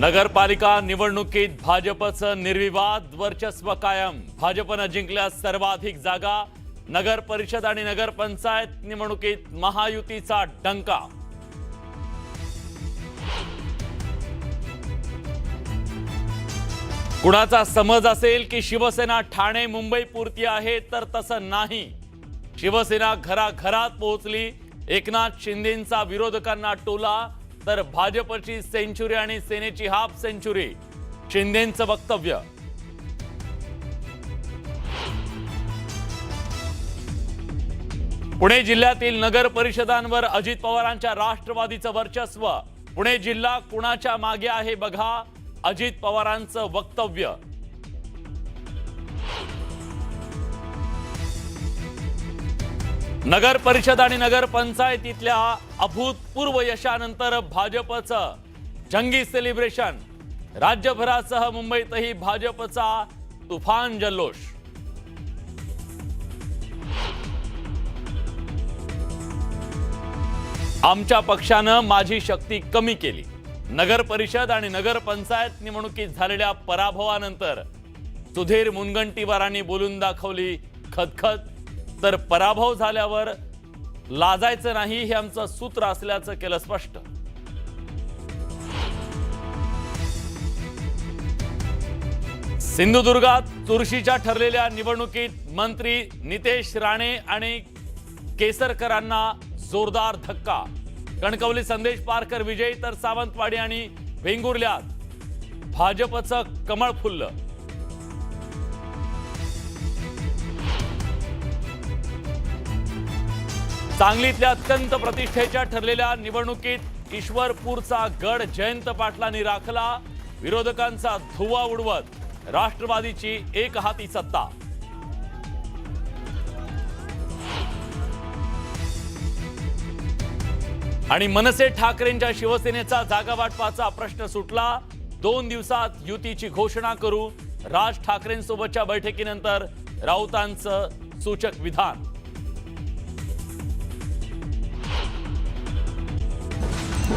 नगरपालिका निवडणुकीत भाजपचं निर्विवाद वर्चस्व कायम. भाजपनं जिंकल्या सर्वाधिक जागा नगर परिषद आणि नगरपंचायत निवडणुकीत महायुतीचा डंका. कुणाचा समज असेल की शिवसेना ठाणे मुंबई पुरती आहे तर तसं नाही. शिवसेना घराघरात पोहोचली. एकनाथ शिंदेंचा विरोधकांना टोला. तर भाजपची सेंचुरी आणि सेनेची हाफ सेंचुरी. शिंदेचं वक्तव्य. पुणे जिल्ह्यातील नगर परिषदांवर अजित पवारांच्या राष्ट्रवादीचं वर्चस्व. पुणे जिल्हा कुणाच्या मागे आहे बघा. अजित पवारांचं वक्तव्य. नगर परिषद आणि नगर पंचायतीतल्या अभूतपूर्व यशानंतर भाजपचं जंगी सेलिब्रेशन राज्यभरासह मुंबईतही भाजपचा तुफान जल्लोष. आमच्या पक्षानं माझी शक्ती कमी केली. नगर परिषद आणि नगर पंचायत निवडणुकीत झालेल्या पराभवानंतर सुधीर मुनगंटीवारांनी बोलून दाखवली खदखद. तर पराभव झाल्यावर लाजायचं नाही हे आमचं सूत्र असल्याचं केलं स्पष्ट. सिंधुदुर्गात चुरशीच्या ठरलेल्या निवडणुकीत मंत्री नितेश राणे आणि केसरकरांना जोरदार धक्का. कणकवली संदेश पारकर विजयी तर सावंतवाडी आणि वेंगुर्ल्यात. भाजपचं कमळ फुललं. सांगलीतल्या अत्यंत प्रतिष्ठेच्या ठरलेल्या निवडणुकीत ईश्वरपूरचा गड जयंत पाटलांनी राखला. विरोधकांचा धुवा उडवत राष्ट्रवादीची एक हाती सत्ता. आणि मनसे ठाकरेंच्या शिवसेनेचा जागा वाटपाचा प्रश्न सुटला. दोन दिवसात युतीची घोषणा करू. राज ठाकरेंसोबतच्या बैठकीनंतर राऊतांचं सूचक विधान.